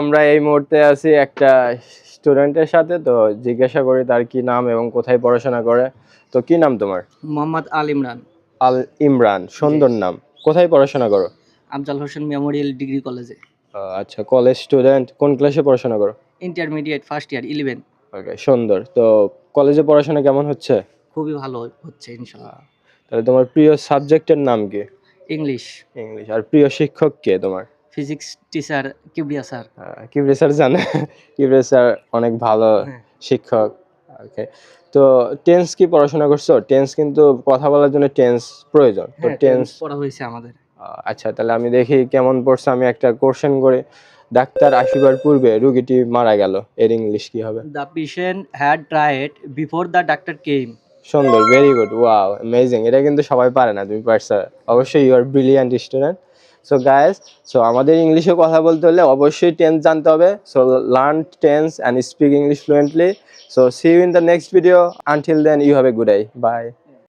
আমরা এই মুহূর্তে আছি একটা স্টুডেন্টের সাথে তো জিজ্ঞাসা করি তার কি নাম এবং কোথায় পড়াশোনা করে। তো কি নাম তোমার? মোহাম্মদ আল ইমরান। আল ইমরান সুন্দর নাম। কোথায় পড়াশোনা করো? আফজাল হোসেন মেমোরিয়াল ডিগ্রি কলেজে। আচ্ছা কলেজ স্টুডেন্ট কোন ক্লাসে পড়াশোনা করো? Intermediate first year eleven okay সুন্দর। তো কলেজে পড়াশোনা কেমন হচ্ছে? খুবই ভালো হচ্ছে ইনশাল্লাহ। তাহলে তোমার প্রিয় সাবজেক্টের নাম কি? ইংলিশ ইংলিশ আর প্রিয় শিক্ষক কে তোমার? Physics teacher Kibria sir Kibria sir জানে। কিবরে স্যার অনেক ভালো হ্যাঁ। শিক্ষক। ওকে তো টেন্স কি পড়াশোনা করছ? টেন্স কিন্তু কথা বলার জন্য টেন্স প্রয়োজন। তো হ্যাঁ, টেন্স পড়া হয়েছে আমাদের। আচ্ছা তাহলে আমি দেখি কেমন পড়ছে। আমি একটা কোশ্চেন করে ডাক্তার আসিবার পূর্বে রুগীটি মারা গেল। এর ইংলিশ কি হবে? The patient had tried before the doctor came সুন্দর ভেরি গুড ওয়াও অ্যামেজিং এটা কিন্তু সবাই পারে না তুমি পারছ। অবশ্যই you are brilliant student so guys so আমাদের ইংলিশে কথা বলতে হলে অবশ্যই টেন্স জানতে হবে। So learn tense and speak English fluently so see you in the next video until then you have a good I bye